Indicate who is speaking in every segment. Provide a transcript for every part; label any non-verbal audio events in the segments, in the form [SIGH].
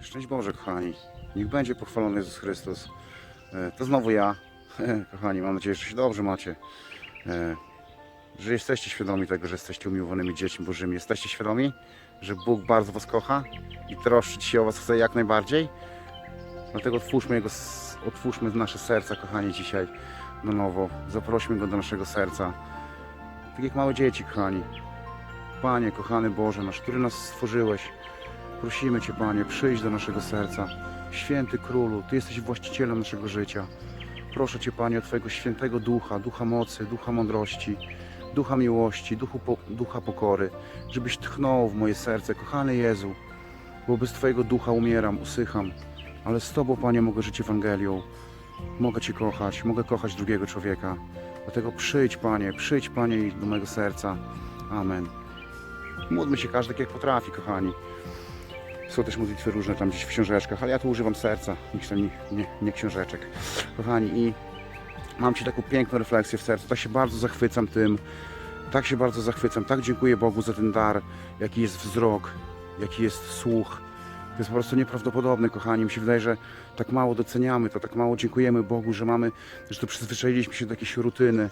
Speaker 1: Szczęść Boże, kochani. Niech będzie pochwalony Jezus Chrystus. E, To znowu ja. [LAUGHS] Kochani, mam nadzieję, że się dobrze macie. E, Że jesteście świadomi tego, że jesteście umiłowanymi dziećmi Bożymi. Jesteście świadomi, że Bóg bardzo Was kocha i troszczyć się o Was chce jak najbardziej. Dlatego otwórzmy, Jego, otwórzmy nasze serca, kochani, dzisiaj na nowo. Zaprośmy Go do naszego serca. Tak jak małe dzieci, kochani. Panie, kochany Boże nasz, który nas stworzyłeś, prosimy Cię, Panie, przyjdź do naszego serca. Święty Królu, Ty jesteś właścicielem naszego życia. Proszę Cię, Panie, o Twojego świętego ducha, ducha mocy, ducha mądrości, ducha miłości, duchu po, ducha pokory, żebyś tchnął w moje serce, kochany Jezu, bo bez Twojego ducha umieram, usycham, ale z Tobą, Panie, mogę żyć Ewangelią. Mogę Cię kochać, mogę kochać drugiego człowieka. Dlatego przyjdź, Panie, przyjdź, Panie, do mojego serca. Amen. Módlmy się każdy jak potrafi, kochani. Są też modlitwy różne tam gdzieś w książeczkach, ale ja tu używam serca, niż nie, nie, nie książeczek. Kochani, i mam Ci taką piękną refleksję w sercu. Tak się bardzo zachwycam tym. Tak się bardzo zachwycam. Tak dziękuję Bogu za ten dar, jaki jest wzrok, jaki jest słuch. To jest po prostu nieprawdopodobne, kochani. Mi się wydaje, że tak mało doceniamy to, tak mało dziękujemy Bogu, że mamy, że to przyzwyczailiśmy się do jakiejś rutyny,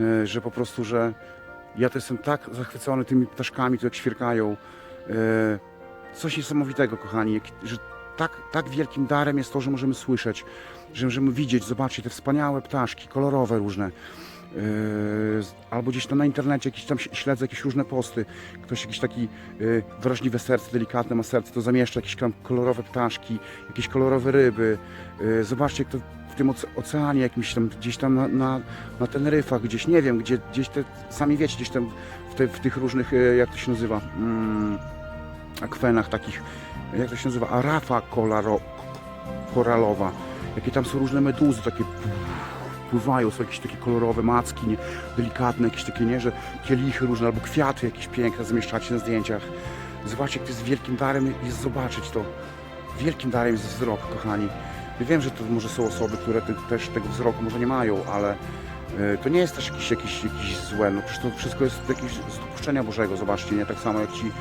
Speaker 1: e, że po prostu, że ja to jestem tak zachwycony tymi ptaszkami, tu jak świerkają. E, Coś niesamowitego, kochani, że tak, tak wielkim darem jest to, że możemy słyszeć, że możemy widzieć, zobaczyć te wspaniałe ptaszki, kolorowe różne. Yy, albo gdzieś tam na internecie jakieś tam śledzę jakieś różne posty. Ktoś jakiś taki yy, wrażliwe serce, delikatne ma serce, to zamieszcza jakieś tam kolorowe ptaszki, jakieś kolorowe ryby. Yy, zobaczcie, jak to w tym oce- oceanie jakimś tam, gdzieś tam na, na, na Teneryfach, gdzieś, nie wiem, gdzie, gdzieś te, sami wiecie, gdzieś tam w, te, w tych różnych, yy, jak to się nazywa, mm, akwenach takich, jak to się nazywa, arafa kolaro, koralowa. Jakie tam są różne meduzy, takie pływają, są jakieś takie kolorowe macki, nie, delikatne, jakieś takie, nie, że kielichy różne, albo kwiaty jakieś piękne zamieszczacie na zdjęciach. Zobaczcie, jak to jest wielkim darem jest zobaczyć to. Wielkim darem jest wzrok, kochani. Ja wiem, że to może są osoby, które te, też tego wzroku może nie mają, ale e, to nie jest też jakieś, jakieś, jakieś złe. No przecież to wszystko jest jakieś z dopuszczenia Bożego, zobaczcie, nie? Tak samo jak ci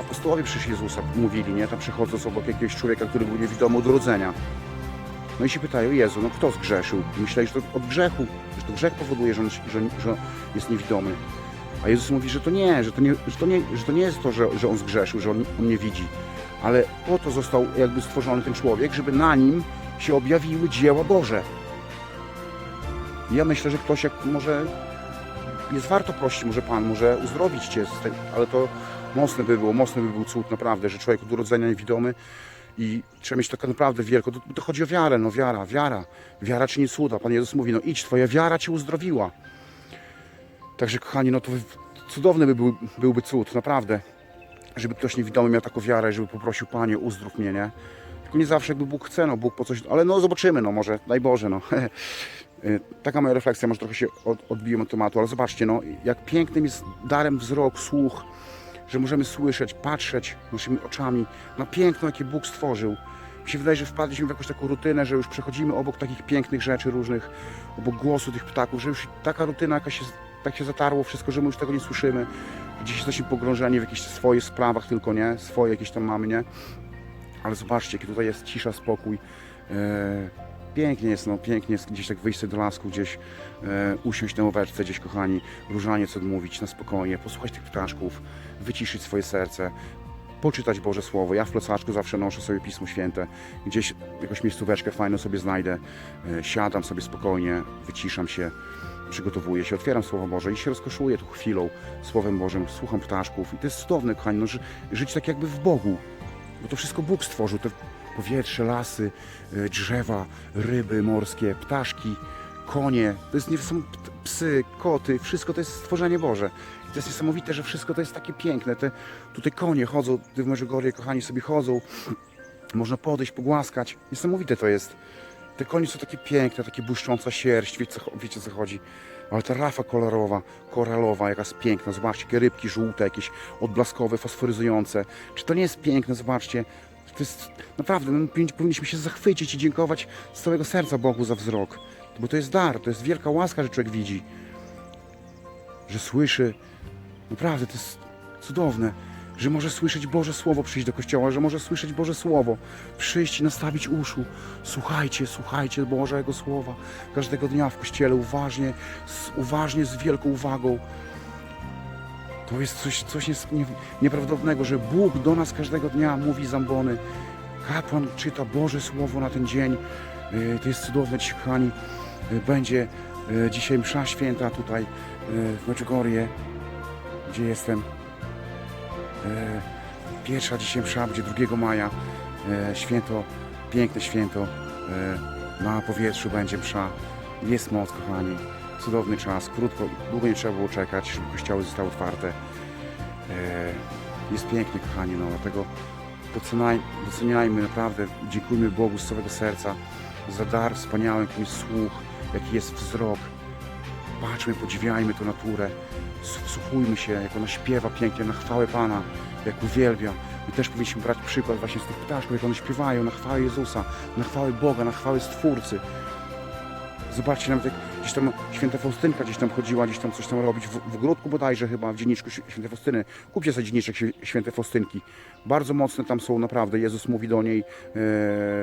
Speaker 1: apostołowie przecież Jezusa mówili, nie? Tam przechodząc obok jakiegoś człowieka, który był niewidomy od urodzenia. No i się pytają, Jezu, no kto zgrzeszył? Myśleli, że to od grzechu, że to grzech powoduje, że on, że, że jest niewidomy. A Jezus mówi, że to nie, że to nie, że to nie, że to nie jest to, że, że on zgrzeszył, że on, on nie widzi. Ale po to został jakby stworzony ten człowiek, żeby na nim się objawiły dzieła Boże. I ja myślę, że ktoś jak może jest warto prosić, może Pan może uzdrowić Cię ale to mocne by było, mocny by był cud naprawdę, że człowiek od urodzenia niewidomy i trzeba mieć tak naprawdę wielką, to, to chodzi o wiarę, no wiara, wiara, wiara czyni cuda. Pan Jezus mówi, no idź, Twoja wiara Cię uzdrowiła. Także kochani, no to cudowny by był, byłby cud, naprawdę, żeby ktoś niewidomy miał taką wiarę, żeby poprosił Panie, uzdrów mnie, nie? Tylko nie zawsze jakby Bóg chce, no Bóg po coś, ale no zobaczymy, no może, daj Boże, no. Y, [LAUGHS] Taka moja refleksja, może trochę się od, odbiłem od tematu, ale zobaczcie, no, jak pięknym jest darem wzrok, słuch, że możemy słyszeć, patrzeć naszymi oczami na piękno, jakie Bóg stworzył. Mi się wydaje, że wpadliśmy w jakąś taką rutynę, że już przechodzimy obok takich pięknych rzeczy różnych, obok głosu tych ptaków, że już taka rutyna jakaś się, tak się zatarło wszystko, że my już tego nie słyszymy. Gdzieś jesteśmy pogrążeni w jakichś swoich sprawach tylko, nie? Swoje jakieś tam mamy, nie? Ale zobaczcie, jaki tutaj jest cisza, spokój. E, pięknie jest, no pięknie jest gdzieś tak wyjść sobie do lasku, gdzieś e, usiąść na ławeczce, gdzieś kochani, różaniec odmówić na spokojnie, posłuchać tych ptaszków, wyciszyć swoje serce, poczytać Boże Słowo. Ja w plecaczku zawsze noszę sobie Pismo Święte, gdzieś jakąś miejscóweczkę fajną sobie znajdę, e, siadam sobie spokojnie, wyciszam się, przygotowuję się, otwieram Słowo Boże i się rozkoszuję tu chwilą Słowem Bożym, słucham ptaszków i to jest cudowne, kochani, no, ży, żyć tak jakby w Bogu, bo to wszystko Bóg stworzył, te powietrze, lasy, e, drzewa, ryby morskie, ptaszki, konie, to jest nie są psy, koty, wszystko to jest stworzenie Boże. I to jest niesamowite, że wszystko to jest takie piękne. Te tutaj konie chodzą, ty w Medjugorje, kochani, sobie chodzą. Można podejść, pogłaskać. Niesamowite to jest. Te konie są takie piękne, takie błyszcząca sierść, wiecie, wiecie co chodzi. Ale ta rafa kolorowa, koralowa, jaka jest piękna. Zobaczcie, jakie rybki żółte, jakieś odblaskowe, fosforyzujące. Czy to nie jest piękne? Zobaczcie. To jest naprawdę, no, powinni- powinniśmy się zachwycić i dziękować z całego serca Bogu za wzrok. Bo to jest dar, to jest wielka łaska, że człowiek widzi. Że słyszy. Naprawdę, to jest cudowne. że może słyszeć Boże Słowo, przyjść do kościoła, że może słyszeć Boże Słowo, przyjść i nastawić uszu. Słuchajcie, słuchajcie Bożego Słowa każdego dnia w kościele uważnie, z, uważnie, z wielką uwagą. To jest coś, coś nieprawdopodobnego, że Bóg do nas każdego dnia mówi zambony. Kapłan czyta Boże Słowo na ten dzień. Yy, To jest cudowne, ci kochani. Yy, Będzie yy, dzisiaj msza święta tutaj w Meczugorje, gdzie jestem. Pierwsza dzisiaj msza będzie 2 maja. Święto, piękne święto. Na powietrzu będzie msza. Jest moc, kochani. Cudowny czas. Krótko, długo nie trzeba było czekać, żeby kościoły zostały otwarte. E, Jest pięknie, kochani. No, dlatego doceniaj, doceniajmy naprawdę, dziękujmy Bogu z całego serca za dar wspaniały, jakim jest słuch, jaki jest wzrok. Patrzmy, podziwiajmy tę naturę, wsłuchujmy się, jak ona śpiewa pięknie na chwałę Pana, jak uwielbia. My też powinniśmy brać przykład właśnie z tych ptaszków, jak one śpiewają na chwałę Jezusa, na chwałę Boga, na chwałę Stwórcy. Zobaczcie, nawet jak gdzieś tam święta Faustynka gdzieś tam chodziła, gdzieś tam coś tam robić, w, w ogródku bodajże chyba, w dzienniczku Św- świętej Faustyny. Kupcie sobie dzienniczek Św- świętej Faustynki. Bardzo mocne tam są, naprawdę. Jezus mówi do niej,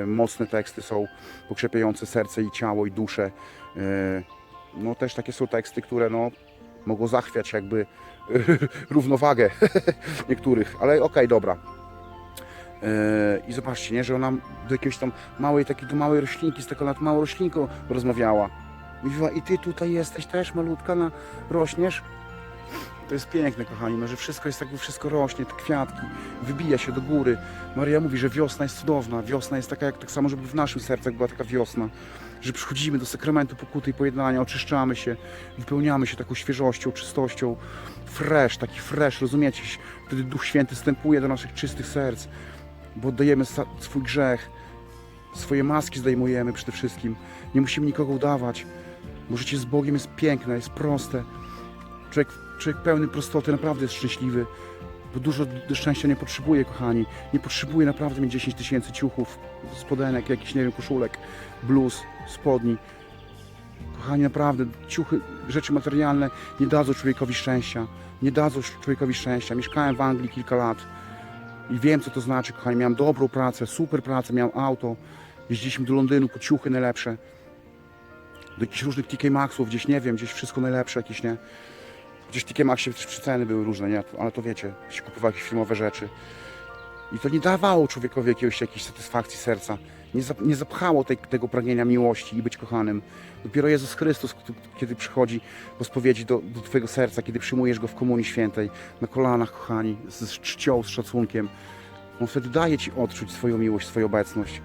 Speaker 1: e, mocne teksty są, pokrzepiające serce i ciało i duszę. E, no też takie są teksty, które no, mogą zachwiać jakby [LAUGHS] równowagę [LAUGHS] niektórych, ale okej, dobra. E, I zobaczcie, nie, że ona do jakiejś tam małej, takiej do małej roślinki, z taką nad małą roślinką rozmawiała. Mówiła, i ty tutaj jesteś też malutka, na, rośniesz? To jest piękne, kochani, no, że wszystko jest jakby wszystko rośnie, te kwiatki, wybija się do góry. Maria mówi, że wiosna jest cudowna, wiosna jest taka jak tak samo, żeby w naszym sercach była taka wiosna, że przychodzimy do sakramentu pokuty i pojednania, oczyszczamy się, wypełniamy się taką świeżością, czystością, fresh, taki fresh, rozumiecie? Wtedy Duch Święty wstępuje do naszych czystych serc, bo oddajemy swój grzech, swoje maski zdejmujemy przede wszystkim, nie musimy nikogo udawać, bo życie z Bogiem jest piękne, jest proste. Człowiek, człowiek pełny prostoty naprawdę jest szczęśliwy, bo dużo szczęścia nie potrzebuje, kochani. Nie potrzebuje naprawdę mieć 10 tysięcy ciuchów, spodenek, jakiś, nie wiem, koszulek, bluz, spodni. Kochani, naprawdę, ciuchy, rzeczy materialne nie dadzą człowiekowi szczęścia. Nie dadzą człowiekowi szczęścia. Mieszkałem w Anglii kilka lat i wiem, co to znaczy, kochani. Miałem dobrą pracę, super pracę, miałem auto. Jeździliśmy do Londynu po ciuchy najlepsze. Do jakichś różnych TK Maxów, gdzieś nie wiem, gdzieś wszystko najlepsze jakieś, nie? Gdzieś w TK Maxie też były różne, nie? Ale to wiecie, się kupowało jakieś filmowe rzeczy. I to nie dawało człowiekowi jakiegoś, jakiejś satysfakcji serca. Nie, zap, nie zapchało tej, tego pragnienia miłości i być kochanym. Dopiero Jezus Chrystus, kiedy przychodzi po spowiedzi do, do Twojego serca, kiedy przyjmujesz Go w Komunii Świętej, na kolanach, kochani, z, czcią, z szacunkiem, On wtedy daje Ci odczuć swoją miłość, swoją obecność,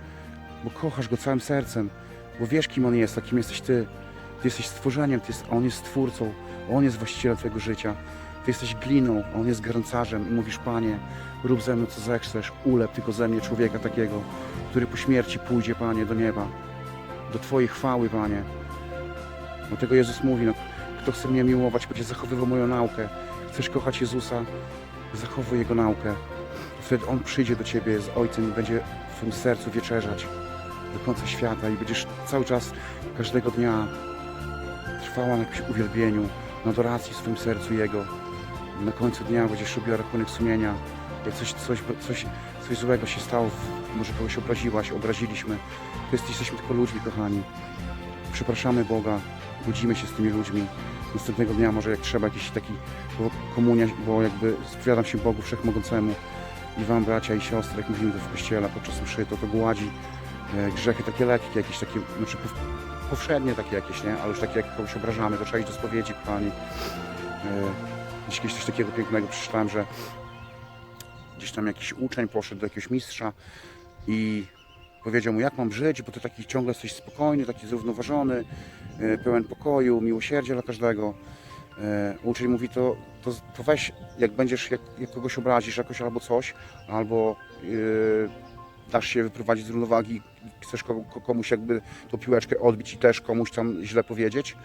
Speaker 1: bo kochasz Go całym sercem, bo wiesz, kim On jest, a kim jesteś Ty. Ty jesteś stworzeniem, ty jest, On jest Stwórcą, On jest właścicielem Twojego życia. Ty jesteś gliną, a On jest garncarzem i mówisz, Panie, rób ze mną co zechcesz, ulep tylko ze mnie człowieka takiego, który po śmierci pójdzie, Panie, do nieba, do Twojej chwały, Panie. Dlatego Jezus mówi, no, kto chce mnie miłować, będzie zachowywał moją naukę. Chcesz kochać Jezusa, zachowuj Jego naukę. Wtedy On przyjdzie do Ciebie z Ojcem i będzie w Twoim sercu wieczerzać do końca świata i będziesz cały czas, każdego dnia trwała na jakimś uwielbieniu, na adoracji w swoim sercu Jego. Na końcu dnia będziesz robiła rachunek sumienia, jak coś, coś, coś, coś złego się stało, może kogoś obraziłaś, obraziliśmy. To jest, jesteśmy tylko ludźmi, kochani. Przepraszamy Boga, godzimy się z tymi ludźmi. Następnego dnia może jak trzeba jakiś taki komunia, bo jakby spowiadam się Bogu Wszechmogącemu i Wam bracia i siostry, jak mówimy to w kościele podczas mszy, to to gładzi e, grzechy takie lekkie, jakieś takie, znaczy pow, powszednie takie jakieś, nie? Ale już takie jak kogoś obrażamy, to trzeba iść do spowiedzi, kochani. E, kiedyś coś takiego pięknego przeczytałem, że gdzieś tam jakiś uczeń poszedł do jakiegoś mistrza i powiedział mu, jak mam żyć, bo ty taki ciągle jesteś spokojny, taki zrównoważony, e, pełen pokoju, miłosierdzia dla każdego. E, Uczeń mówi, to, to, to weź, jak będziesz, jak, jak kogoś obrazisz jakoś albo coś, albo yy, dasz się wyprowadzić z równowagi, chcesz ko- ko- komuś jakby tą piłeczkę odbić i też komuś tam źle powiedzieć,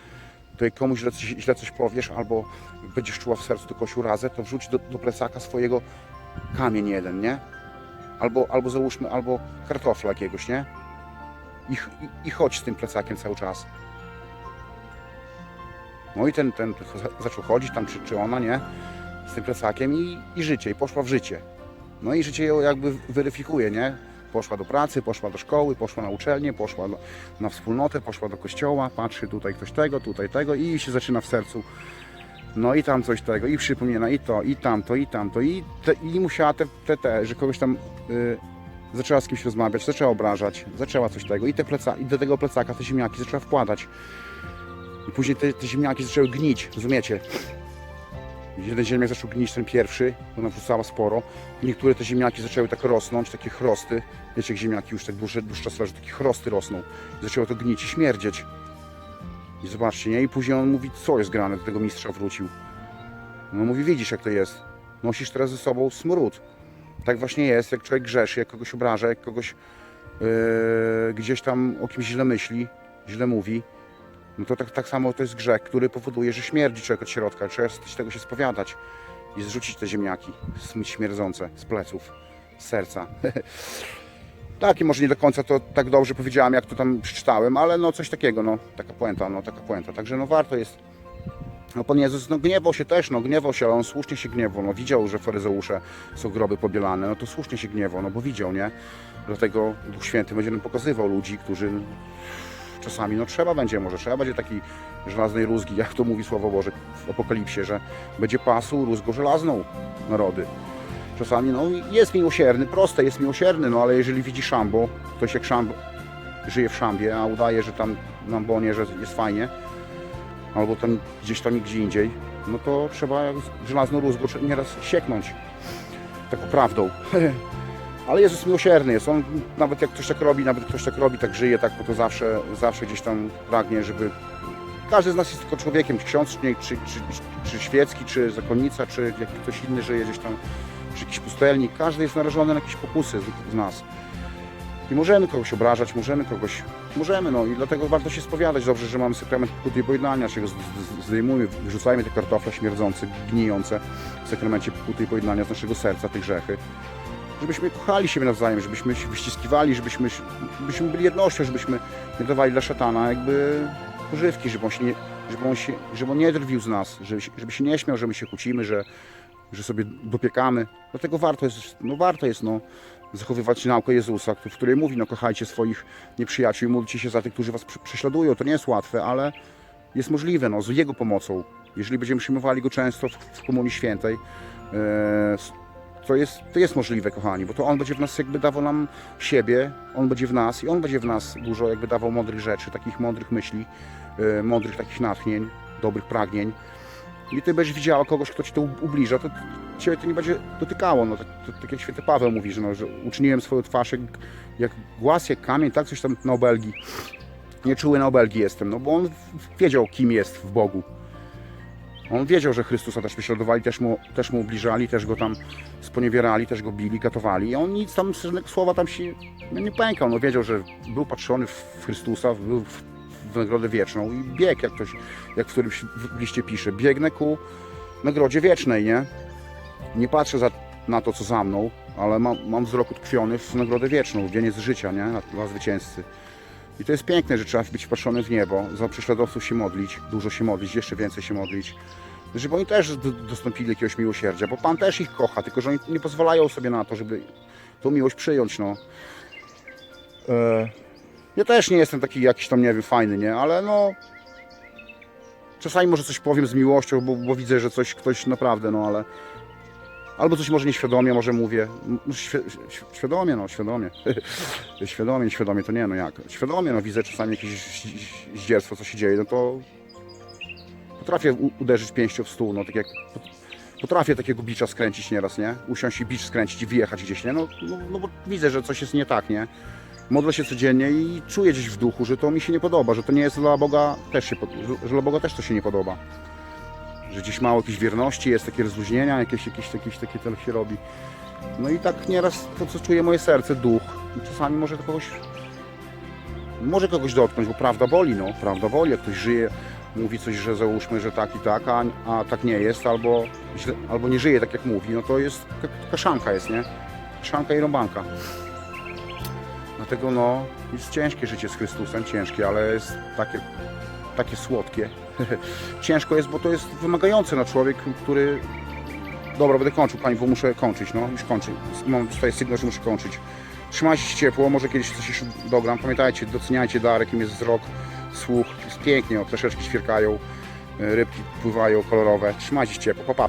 Speaker 1: to jak komuś źle źle coś powiesz, albo będziesz czuła w sercu kogoś urazę, to wrzuć do, do plecaka swojego kamień jeden, nie? Albo, albo załóżmy, albo kartofla jakiegoś, nie? I, i, I chodź z tym plecakiem cały czas. No i ten, ten za- zaczął chodzić tam, czy, czy ona, nie? z tym plecakiem i, i życie, i poszła w życie. No i życie ją jakby weryfikuje, nie? Poszła do pracy, poszła do szkoły, poszła na uczelnię, poszła do, na wspólnotę, poszła do kościoła, patrzy tutaj ktoś tego, tutaj tego i się zaczyna w sercu. No i tam coś tego, i przypomina, i to, i tamto, i tamto, i, te, i musiała te, te, te, że kogoś tam y, zaczęła z kimś rozmawiać, zaczęła obrażać, zaczęła coś tego, i, te pleca, i do tego plecaka te ziemniaki zaczęła wkładać. I później te, te ziemniaki zaczęły gnić, rozumiecie? Jeden ziemniak zaczął gnić, ten pierwszy, bo ona wrzucała sporo. Niektóre te ziemniaki zaczęły tak rosnąć, takie chrosty. Wiecie, jak ziemniaki już tak dłuższy, dłuższy czas leży, takie chrosty rosną. Zaczęło to gnić i śmierdzieć. I zobaczcie, nie? I później on mówi, co jest grane, do tego mistrza wrócił. No mówi, widzisz jak to jest. Nosisz teraz ze sobą smród. Tak właśnie jest, jak człowiek grzeszy, jak kogoś obraża, jak kogoś yy, gdzieś tam o kimś źle myśli, źle mówi. No to tak, tak samo to jest grzech, który powoduje, że śmierdzi człowiek od środka. Trzeba z tego się spowiadać i zrzucić te ziemniaki, śmierdzące z pleców, z serca. [LAUGHS] tak, i może nie do końca to tak dobrze powiedziałem, jak to tam przeczytałem, ale no coś takiego, no taka puenta, no taka puenta. Także no warto jest. No Pan Jezus no, gniewał się też, no gniewał się, ale on słusznie się gniewał. No widział, że faryzeusze są groby pobielane, no to słusznie się gniewał, no bo widział, nie? Dlatego Duch Święty będzie nam pokazywał ludzi, którzy czasami no trzeba będzie, może trzeba będzie taki żelaznej rózgi, jak to mówi Słowo Boże w Apokalipsie, że będzie pasł rózgą żelazną narody. Czasami no jest miłosierny, proste jest miłosierny, no ale jeżeli widzi szambo, ktoś jak szambo żyje w szambie, a udaje, że tam na bonie, że jest fajnie, albo tam gdzieś tam gdzie indziej, no to trzeba żelazną rózgą nieraz sieknąć taką prawdą. [LAUGHS] Ale Jezus miłosierny jest. On nawet jak ktoś tak robi, nawet ktoś tak robi, tak żyje, tak, bo to zawsze, zawsze gdzieś tam pragnie, żeby. Każdy z nas jest tylko człowiekiem, ksiądz, czy, czy, czy, czy świecki, czy zakonnica, czy jak ktoś inny żyje gdzieś tam, czy jakiś pustelnik. Każdy jest narażony na jakieś pokusy z, nas. I możemy kogoś obrażać, możemy kogoś, możemy, no i dlatego warto się spowiadać. Dobrze, że mamy sakrament pokuty i pojednania, z- zdejmujmy, wyrzucajmy te kartofle śmierdzące, gnijące w sakramencie pokuty i pojednania z naszego serca, te grzechy żebyśmy kochali siebie nawzajem, żebyśmy się wyściskiwali, żebyśmy, żebyśmy byli jednością, żebyśmy nie dawali dla szatana jakby pożywki, żeby on się nie, żeby on się, żeby on nie drwił z nas, żeby, żeby się nie śmiał, że my się kłócimy, że, że sobie dopiekamy. Dlatego warto jest, no warto jest no, zachowywać naukę Jezusa, w której mówi, no kochajcie swoich nieprzyjaciół i módlcie się za tych, którzy was prze- prześladują. To nie jest łatwe, ale jest możliwe, no, z Jego pomocą. Jeżeli będziemy przyjmowali Go często w, w Komunii Świętej, e, to jest, to jest możliwe, kochani, bo to On będzie w nas jakby dawał nam siebie, On będzie w nas i On będzie w nas dużo jakby dawał mądrych rzeczy, takich mądrych myśli, e, mądrych takich natchnień, dobrych pragnień. I Ty będziesz widziała kogoś, kto Ci to ubliża, to Ciebie to nie będzie dotykało. No, tak, to, tak jak święty Paweł mówi, że, no, że uczyniłem swoją twarz jak, jak głaz, jak kamień, tak coś tam na obelgi. Nieczuły na obelgi jestem, no bo on wiedział, kim jest w Bogu. On wiedział, że Chrystusa też prześladowali, też mu, też mu ubliżali, też go tam sponiewierali, też go bili, katowali. I on nic tam, żadnego słowa tam się no, nie pękał. No, wiedział, że był patrzony w Chrystusa, był nagrodę wieczną i biegł, jak ktoś, jak w którymś w liście pisze, biegnę ku nagrodzie wiecznej, nie? Nie patrzę za, na to, co za mną, ale mam, mam wzrok utkwiony w nagrodę wieczną, w wieniec życia, nie? Dla zwycięzcy. I to jest piękne, że trzeba być patrzony w niebo, za prześladowców się modlić, dużo się modlić, jeszcze więcej się modlić, żeby oni też dostąpili jakiegoś miłosierdzia, bo Pan też ich kocha, tylko że oni nie pozwalają sobie na to, żeby tą miłość przyjąć, no. E, ja też nie jestem taki jakiś tam, nie wiem, fajny, nie, ale no... Czasami może coś powiem z miłością, bo, bo widzę, że coś ktoś naprawdę, no ale... Albo coś może nieświadomie, może mówię. M- Świ świ- świadomie, no, świadomie. [LAUGHS] świadomie, nieświadomie to nie, no jak. Świadomie, no widzę czasami jakieś zdzierstwo, co się dzieje, no to potrafię uderzyć pięścią w stół, no tak jak potrafię takiego bicza skręcić nieraz, nie? Usiąść i bicz skręcić i wyjechać gdzieś, nie? No, no, no bo widzę, że coś jest nie tak, nie? Modlę się codziennie i czuję gdzieś w duchu, że to mi się nie podoba, że to nie jest dla Boga też się, że- dla Boga też to się nie podoba. Że gdzieś mało jakiejś wierności, jest takie rozluźnienia, jakieś, jakieś, jakieś takie to się robi. No i tak nieraz to, co czuje moje serce, duch, i czasami może to kogoś może kogoś dotknąć, bo prawda boli, no, prawda boli, jak ktoś żyje, mówi coś, że załóżmy, że tak i tak, a, a tak nie jest, albo, albo nie żyje tak jak mówi, no to jest kaszanka jest, nie? Kaszanka i rąbanka. Dlatego no, jest ciężkie życie z Chrystusem, ciężkie, ale jest takie, takie słodkie. [LAUGHS] Ciężko jest, bo to jest wymagające na człowiek, który... Dobra, będę kończył, Pani, bo muszę kończyć, no, już kończę. Mam tutaj sygnał, że muszę kończyć. Trzymajcie się ciepło, może kiedyś coś jeszcze dogram. Pamiętajcie, doceniajcie dar, jakim jest wzrok, słuch, pięknie, o, troszeczkę świerkają, e, rybki pływają kolorowe. Trzymajcie się ciepło, pa, pa.